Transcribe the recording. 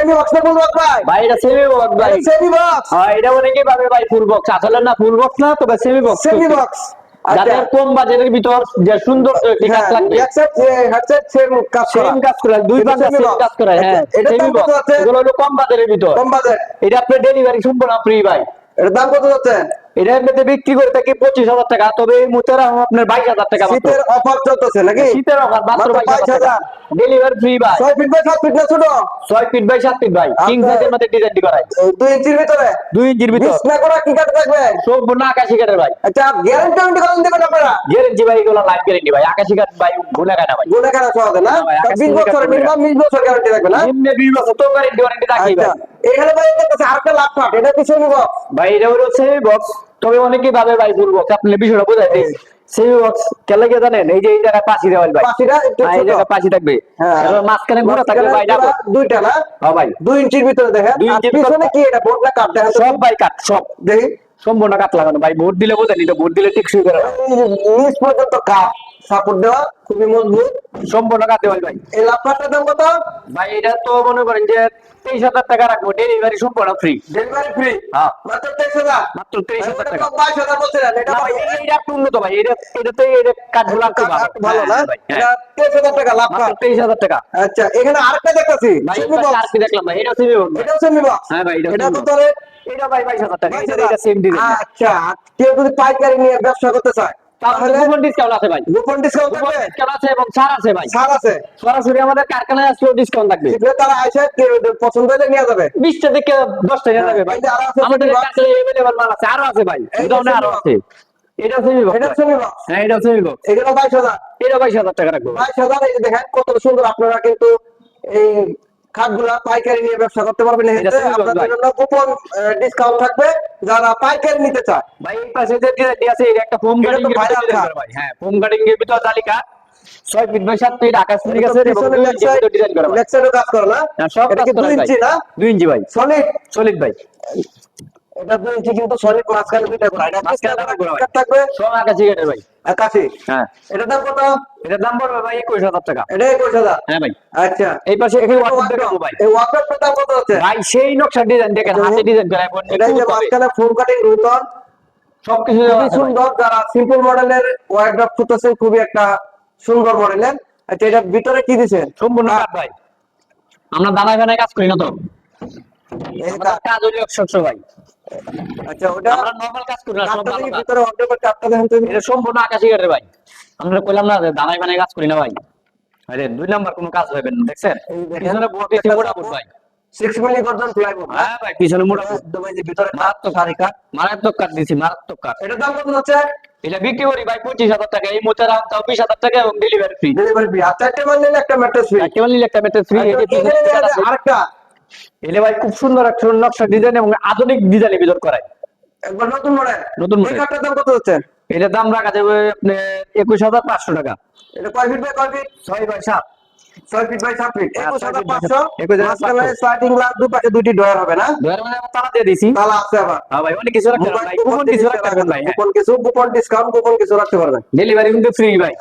Semi box না full box ভাই? ভাই এটা সেমি বক্স ভাই। সেমি বক্স হ্যাঁ এটা অনেকেই ভাবে ভাই ফুল বক্স আসলে না ফুল বক্স না তবে সেমি বক্স সেমি বক্স যাদের কম বাজেটের ভিতর যে সুন্দর একটি কাজ লাগবে। হেডসেট সেম কাজ করা। কাজ করে দুই পাশে সেম কাজ করে হ্যাঁ এটা semi দাম কত আছে? এগুলো হলো কম বাজারের ভিতর। কম বাজেট এটা আপনার ডেলিভারি সম্পূর্ণ ফ্রি ভাই। এটার দাম কত যাচ্ছে এটা এমনিতে বিক্রি করে থাকি পঁচিশ হাজার টাকা তবে এই মুহূর্তে আপনার বাইশ হাজার টাকা শীতের অফার চলতেছে নাকি? শীতের অফার মাত্র বাইশ হাজার টাকা। 22,000 ডেলিভারি ফ্রি ভাই। ছয় ফিট বাই সাত ফিট না ছোট? ছয় ফিট বাই সাত ফিট ভাই। কিং সাইজের মধ্যে ডিজাইনটি করাই। দুই ইঞ্চির ভিতরে? দুই ইঞ্চির ভিতর। না করা কি কাটে থাকবে? সম্পূর্ণ আকাশি কাঠের ভাই। আচ্ছা গ্যারান্টি ওয়ারেন্টি কত দেবেন আপনারা? গ্যারেন্টি ভাই এগুলো লাইফ গ্যারেন্টি ভাই। আকাশি কাঠ ভাই ভুলে কাটা ভাই। গুণে কেনা সহজে না? ভাই, আকাশ বিশ থেকে বছর মিনিমাম বিশ বছর গ্যারান্টি থাকবে না? এমনি বিশ বছর তো গ্যারেন্টি ওয়ারেন্টি রাখি আচ্ছা ভাই এখানে ভাই দেখতেছে আরেকটা ল্যাপটপ এটা কি সেমি বক্স ভাই এটা হলো সেমি বক্স তবে অনেকেই ভাবে ভাই ফুল বক্স আপনি বিষয়টা বোঝাই দিই সেমি বক্স কেলে কে জানেন এই যে এই জায়গায় পাশি দেওয়াল ভাই। পাশিটা একটু হ্যাঁ, এই জায়গায় পাশি থাকবে। হ্যাঁ। এবার মাঝখানে ঘোরা থাকবে ভাই না ডাবল দুইটা না? হ্যাঁ ভাই। দুই ইঞ্চির ভিতরে দেখেন। আর ইঞ্চির পিছনে কি এটা বোর্ড না কাট দেখেন সব ভাই কাট সব। দেখি। সম্পূর্ণ কাট লাগানো। ভাই ভোট দিলে বোঝেন এটা ভোট দিলে ঠিক শুরু করে। নিচ পর্যন্ত কাট সাপোর্ট দেওয়া খুবই মজবুত। সম্পূর্ণ কাট দেওয়াল ভাই। এই দাম কত? ভাই এটা তো মনে করেন যে তেইশ হাজার টাকা রাখব ডেলিভারি সম্পূর্ণ ফ্রি ডেলিভারি ফ্রি হ্যাঁ। মাত্র তেইশ হাজার? মাত্র তেইশ হাজার টাকা। বাইশ হাজার বলছিলেন এটা ভাই, এটা একটু উন্নত ভাই এটা এটা কাঠগুলো একটু ভালো না? হ্যাঁ, হ্যাঁ। এটা তেইশ হাজার টাকা মাত্র তেইশ হাজার টাকা। আচ্ছা এখানে আরেকটা দেখতেছি দেখলাম ভাই এটা সেমি বক্স এটাও সেমি বক্স হ্যাঁ ভাই, এটা কত box। এটা ভাই বাইশ হাজার টাকা এটা এটা সেম ডিজাইন আচ্ছা কেউ যদি পাইকারি নিয়ে ব্যবসা করতে চায় তাহলে তাহলে কুপন ডিসকাউন্ট আছে ভাই। গোপন ডিসকাউন্ট থাকবে? ডিসকাউন্ট আছে এবং ছাড় আছে ভাই। ছাড় আছে। সরাসরি আমাদের কারখানায় আসলেও ডিসকাউন্ট থাকবে। সেখানে তারা এসে পছন্দ হলে নিয়ে যাবে। বিশটা থেকে দশটা নিয়ে যাবে ভাই। এই যে আরও আছে আমাদের semi box। মাল আছে। আরও আছে ভাই। এই যে গোডাউনে semi আরও আছে। এটা সেমি বক্স এটা সেমি বক্স হ্যাঁ এটা সেমি বক্স এগুলো এটা টাকা রাখব। বাইশ হাজার এই দেখেন কত সুন্দর আপনারা কিন্তু এই খাটগুলা পাইকারি নিয়ে ব্যবসা করতে পারবেন। আপনাদের জন্য ডিসকাউন্ট থাকবে। যারা পাইকারি নিতে চায়। ভাই এই পাশে যে ডিজাইনটি আছে এটা একটা ফোম কাটিং এর ভিতরে। ভাই। হ্যাঁ ফোম কাটিং এর ভিতর তালিকা ছয় ফিট বাই সাত ফিট আকাশ ঠিক আছে এবং দুই ইঞ্চি ভিতরে ডিজাইন করা ভাই। লেগ কাজ করে না? এটা কি করা ইঞ্চি না? দুই ইঞ্চি ভাই। সলিড সলিড ভাই। এটা কিন্তু সলিড মাঝখানে দুইটা করা এটা মাঝখানে মাঝখানে করা ভাই। থাকবে সব হ্যাঁ। এটার দাম কত? এটার দাম পড়বে ভাই টাকা। এটা হ্যাঁ ভাই। আচ্ছা। এই পাশে এখানে ওয়াটার দেখাবো ভাই। এই ওয়াটারটার দাম কত হচ্ছে? ভাই সেই নকশার ডিজাইন দেখেন হাতে ডিজাইন করা এটা যে মাঝখানে ফোম কাটিং রুতন সবকিছু খুবই সুন্দর যারা সিম্পল মডেলের খুবই একটা সুন্দর মডেলের আচ্ছা এটার ভিতরে কি দিছেন সম্পূর্ণ ভাই। আমরা দানায় দানায় কাজ করি না তো। কাজ হলো একশো ভাই। আচ্ছা ওটা আমরা নরমাল কাজ করি না সব কাঠটা ভালো দেখি কাজ। ভিতরে ওয়ার্ড্রপের কাঠটা দেখেন তো। এটা সম্পূর্ণ আকাশি কাঠের ভাই। আমরা কইলাম না যে দানায় কাজ করি না ভাই। আরে দুই নাম্বার কোনো কাজ হবে না দেখছেন? পিছনে বোর্ড দিয়েছে মোটা বোর্ড ভাই। সিক্স মিলি গর্জন প্লাইবোর্ড হ্যাঁ ভাই পিছনে মোটা বোর্ড যে ভিতরে মারাত্মক সারি কাঠ মারাত্মক কাঠ দিছি মারাত্মক কাঠ। এটার দাম কত হচ্ছে? এটা বিক্রি করি ভাই পঁচিশ হাজার টাকা। এই মোটার দাম তাও বিশ হাজার টাকা এবং ডেলিভারি ফ্রি ডেলিভারি ফ্রি আর চারটে মাল নিলে একটা ম্যাট্রেস ফ্রি কেবল নিলে একটা মেট্রো ফ্রি আরেকটা। এলে ভাই খুব সুন্দর একটা নকশা ডিজাইন এবং আধুনিক ডিজাইনের ভিতর করায়। একবার নতুন মডেল নতুন model। কাঠটার দাম কত হচ্ছে? এটার দাম রাখা যাবে আপনি একুশ হাজার পাঁচশো টাকা। এটা কয় ফিট বাই কয় ফিট ছয় বাই সাত। ছয় ফিট বাই সাত ফিট একুশ ছয় হাজার পাঁচশো। একুশ হাজার স্টার্টিং গ্লাস দুই পাশে দুইটি ডয়ার হবে না? দুয়ার মানে তালা দিয়ে দিছি। তাহলে আছে আবার। হ্যাঁ ভাই অনেক কিছু রাখতে পারবেন কিছু রাখতে পারবেন কিছু ডিসকাউন্ট কিছু রাখতে পারবেন। ডেলিভারি কিন্তু ফ্রি ভাই।